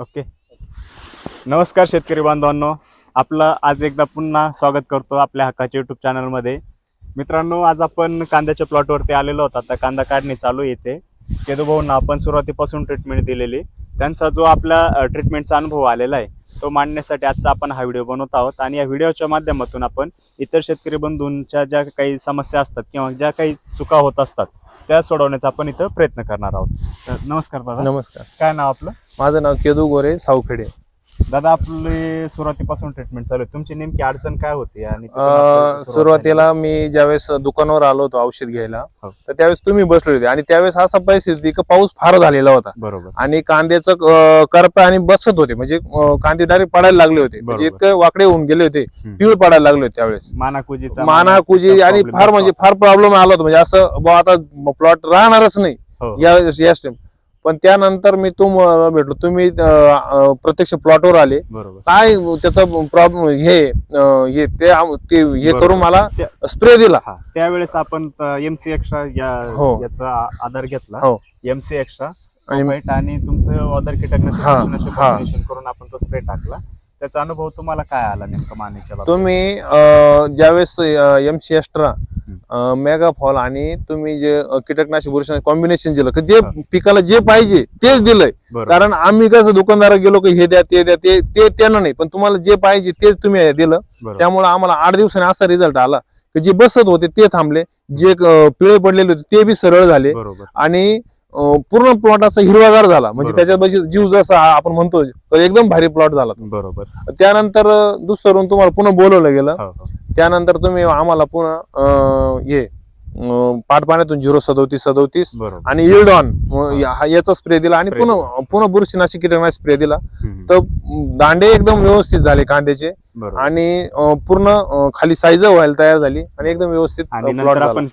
Okay. नमस्कार शेतकरी बांधवांनो. आपलं आज एकदा पुन्हा स्वागत करतो आपल्या हक्काच्या युट्यूब चॅनलमध्ये मित्रांनो आज आपण कांद्याच्या प्लॉटवरती आलेलो होता आता कांदा काढणी चालू येते केदू भाऊंना आपण सुरुवातीपासून ट्रीटमेंट दिलेली. त्यांचा जो आपला ट्रीटमेंटचा अनुभव आलेला आहे तो मांडण्यासाठी आजचा आपण हा व्हिडिओ बनवत आहोत. आणि या व्हिडिओच्या माध्यमातून आपण इतर शेतकरी बंधूंच्या ज्या काही समस्या असतात किंवा ज्या काही चुका होत असतात त्या सोडवण्याचा आपण इथं प्रयत्न करणार आहोत. तर नमस्कार दादा. नमस्कार. काय नाव आपलं? माझं नाव केदू गोरे सावखेडे. दादा आपले सुरुवातीपासून ट्रीटमेंट चालू आहे तुमची नेमकी अडचण काय होती आणि तिथून अं, आपल्याला सुरुवात सुरुवातीला मी ज्यावेळेस दुकानावर आलो होतो औषध घ्यायला हो. तर त्यावेळेस तुम्ही बसले होते आणि त्यावेळेस असा परिस्थिती होती की पाऊस फार झालेला होता झाली? बरोबर आणि कांद्याचं अं, करपा आणि बसत होते म्हणजे अं, कांदे डायरेक्ट पडायला लागले होते म्हणजे बरोबर. इतके वाकडे होऊन गेले होते हम्म. पिवळ पडायला लागले होते त्यावेळेस मानाकुजीचा मानाकुजी आणि problem फार म्हणजे. फार प्रॉब्लेम आला होता म्हणजे असं बुवा आता प्लॉट राहणारच नाही हो. या या स्टेम पण त्यानंतर मी तुम भेटलो तुम्ही अं, अं, प्रत्यक्ष प्लॉटवर आले बरोबर काय त्याचा प्रॉब्लेम हे अं, हे ते आम- ते हे बरोबर. करून मला त्या- स्प्रे दिला हा त्यावेळेस आपण एमसी एक्स्ट्रा या हो. याचा आ- आधार घेतला हो. एमसी एक्स्ट्रा आणि आणि तुमचं अदर कीटकनाशक हा, बुरशीनाशक हा. combination करून आपण तो स्प्रे टाकला त्याचा अनुभव तुम्हाला काय आला नेमका मानेच्या बाबतीत? तुम्ही अं, ज्यावेळेस M C extra mega fall आणि तुम्ही जे कीटकनाशक बुरशी कॉम्बिनेशन दिलं की जे. पिकाला जे पाहिजे तेच दिलंय. कारण आम्ही कसं दुकानदार गेलो की हे द्या ते द्या ते ते त्यांना नाही. पण तुम्हाला जे पाहिजे तेच तुम्ही दिलं. त्यामुळे आम्हाला आठ दिवसाने असा रिझल्ट आला की जे बसत होते ते थांबले. जे पिळे पडलेले होते ते बी सरळ झाले. आणि पूर्ण प्लॉट असा हिरवागार झाला म्हणजे. त्याच्यात जीव जसा आपण म्हणतो एकदम भारी प्लॉट झाला. बरोबर त्यानंतर दुसरं तुम्हाला पुन्हा बोलवलं गेलं हो, हो. त्यानंतर तुम्ही आम्हाला पुन्हा अं, हे अं, पाटपाण्यातून झिरो सदोतीस सदोतीस. आणि इल्ड ऑन याचा स्प्रे दिला आणि पुन्हा पुन्हा बुरशीनाशक कीटकनाशक स्प्रे दिला. तर दांडे एकदम व्यवस्थित झाले कांद्याचे. आणि पूर्ण खाली साईज व्हायला तयार झाली आणि एकदम व्यवस्थित आपण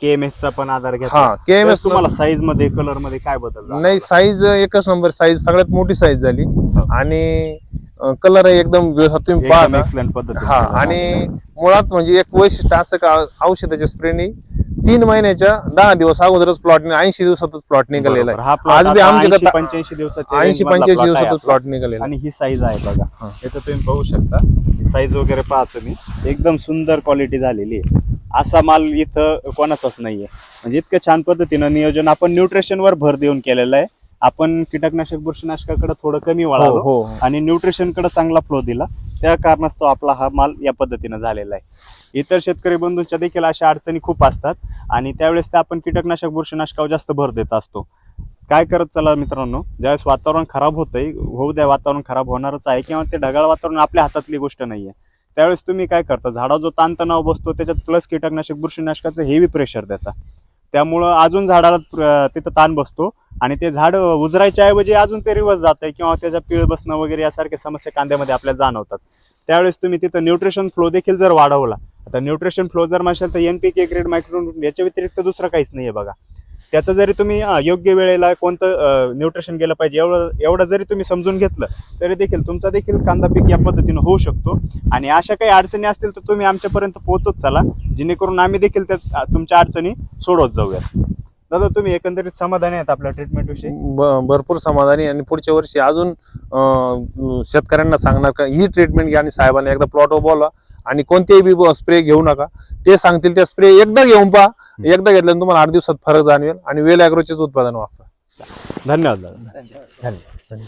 केएमएस चा पण आधार घेतला. हा के एम त्यावेळेस एस तुम्हाला साईजमध्ये कलरमध्ये काय बदल? नाही साईज एकच नंबर साईज सगळ्यात मोठी साईज झाली. आणि कलर एकदम तुम्ही पाहता पद्धतीने हा. आणि मुळात म्हणजे एक वैशिष्ट्य असं का औषधाच्या स्प्रेनी तीन महिन्याच्या दहा दिवस अगोदरच प्लॉटने ऐंशी दिवसातच प्लॉट निघालेला. आहे आज बी 80 पंच्याऐंशी दिवसाच्या ऐंशी पंच्याऐंशी दिवसातच. प्लॉट निघालेला. आणि ही साईज आहे बघा. इथं तुम्ही पाहू शकता साईज वगैरे पहा तुम्ही एकदम सुंदर क्वालिटी झालेली आहे असा माल इथं कोणाचाच नाहीये म्हणजे इतकं छान पद्धतीनं नियोजन आपण न्यूट्रिशन वर भर देऊन केलेलं आहे आपण कीटकनाशक बुरशीनाशकाकडे थोडं कमी हो वळालो हो. आणि न्यूट्रिशनकडे चांगला फ्लो दिला. त्या कारणास्तव आपला हा माल या पद्धतीनं झालेला आहे. इतर शेतकरी बंधूंच्या देखील अशा अडचणी खूप असतात आणि त्यावेळेस ते आपण कीटकनाशक बुरशीनाशकावर जास्त भर देत असतो. काय करत चला मित्रांनो ज्यावेळेस वातावरण खराब होतंय होऊ द्या वातावरण खराब होणारच आहे किंवा ते ढगाळ वातावरण आपल्या हातातली गोष्ट नाहीये. त्यावेळेस तुम्ही काय करता झाडावर जो ताणतणाव बसतो त्याच्यात प्लस कीटकनाशक बुरशीनाशकाचं हेवी प्रेशर देता. त्यामुळं अजून झाडाला तिथं ताण बसतो. आणि ते झाड उजरायच्या ऐवजी अजून ते रिवर्स जात आहे किंवा त्याच्या पिळ बसणं वगैरे यासारख्या समस्या कांद्यामध्ये आपल्याला जाणवतात. त्यावेळेस तुम्ही तिथं न्यूट्रिशन फ्लो देखील जर वाढवला आता न्यूट्रिशन फ्लो जर म्हणशाल तर एनपीके ग्रेड मायक्रो याच्या व्यतिरिक्त दुसरं काहीच नाहीये बघा. त्याचं जरी तुम्ही योग्य वेळेला कोणतं न्यूट्रिशन गेलं पाहिजे एवढं एवढं जरी तुम्ही समजून घेतलं तरी देखील तुमचा देखील कांदा पीक या पद्धतीनं होऊ शकतो. आणि अशा काही अडचणी असतील तर तुम्ही आमच्यापर्यंत पोहोचत चला. जेणेकरून आम्ही देखील त्या तुमच्या अडचणी सोडवत जाऊयात. दादा तुम्ही एकंदरीत समाधानी आहेत आपल्या ट्रीटमेंट विषयी? ब- भरपूर समाधानी आणि पुढच्या वर्षी अजून अं, शेतकऱ्यांना सांगणार का ही ट्रीटमेंट घ्या आणि साहेबांना एकदा प्लॉटवर बोला आणि कोणतेही बी स्प्रे घेऊ नका. ते सांगतील त्या स्प्रे एकदा घेऊन पहा. एकदा घेतल्यानं तुम्हाला आठ दिवसात फरक जाणवेल आणि वेल अॅग्रोचेच उत्पादन वापरा. धन्यवाद दादा. धन्यवाद.